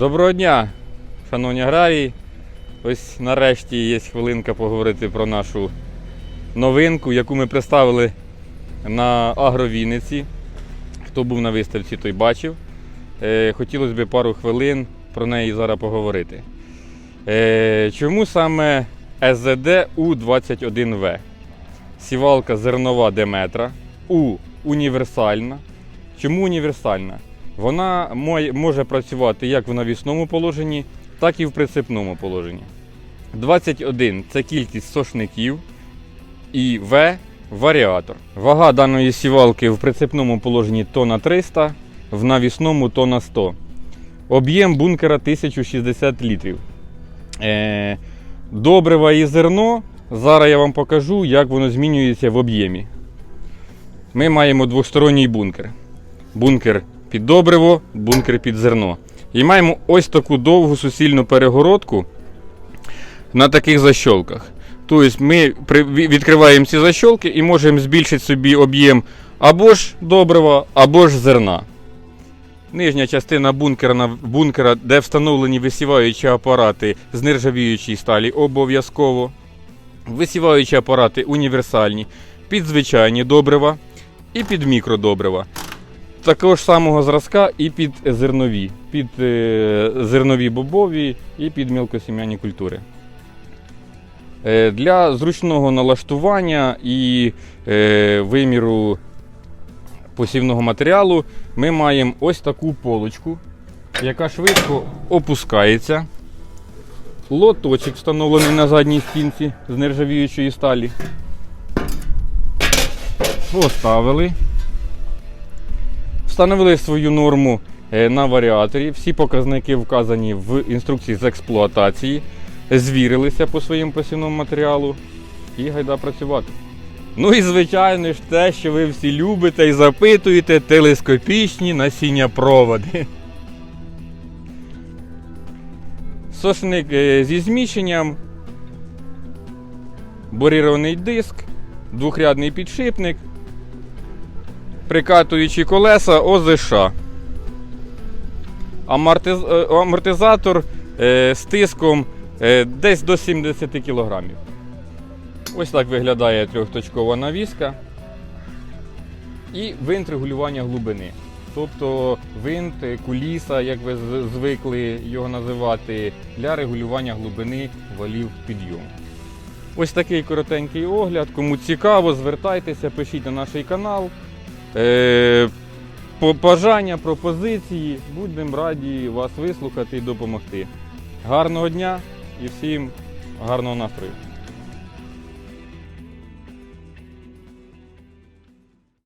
Доброго дня, шановні аграрії. Ось нарешті є хвилинка поговорити про нашу новинку, яку ми представили на Агровінниці. Хто був на виставці, той бачив. Е, Хотілося б пару хвилин про неї зараз поговорити. Е, Чому саме СЗД У21В? Сівалка зернова Деметра, У універсальна. Чому універсальна? Вона може працювати як в навісному положенні, так і в прицепному положенні. 21 це кількість сошників і В варіатор. Вага даної сівалки в прицепному положенні тонна 300, в навісному тонна 100. Об'єм бункера 1060 літрів. Е, добрива і зерно. Зараз я вам покажу, як воно змінюється в об'ємі. Ми маємо двосторонній бункер. Бункер під добриво, бункер під зерно. І маємо ось таку довгу суцільну перегородку на таких защолках. Тобто ми відкриваємо ці защолки і можемо збільшити собі об'єм або ж добрива, або ж зерна. Нижня частина бункера, бункера, де встановлені висіваючі апарати з нержавіючої сталі, обов'язково. Висіваючі апарати універсальні, під звичайні добрива і під мікродобрива. Такого ж самого зразка і під зернові, під е, зернові бобові і під мілкосім'яні культури. Е, для зручного налаштування і е, виміру посівного матеріалу ми маємо ось таку полочку, яка швидко опускається. Лоточок встановлений на задній стінці з нержавіючої сталі. Поставили. Встановили свою норму е, на варіаторі. Всі показники вказані в інструкції з експлуатації. Звірилися по своєму посівному матеріалу і гайда працювати. Ну і звичайно ж те, що ви всі любите і запитуєте, телескопічні насіння проводи. Сошник е, зі зміщенням, борірований диск, двохрядний підшипник, прикатуючі колеса ОЗШ. Амортиз... е, Амортизатор е, з тиском е, десь до 70 кг. Ось так виглядає трьохточкова навіска. І винт регулювання глибини. Тобто винт, куліса, як ви звикли його називати, для регулювання глибини валів підйому. Ось такий коротенький огляд. Кому цікаво, звертайтеся, пишіть на наш канал. Е, по- бажання, пропозиції. Будемо раді вас вислухати і допомогти. Гарного дня і всім гарного настрою!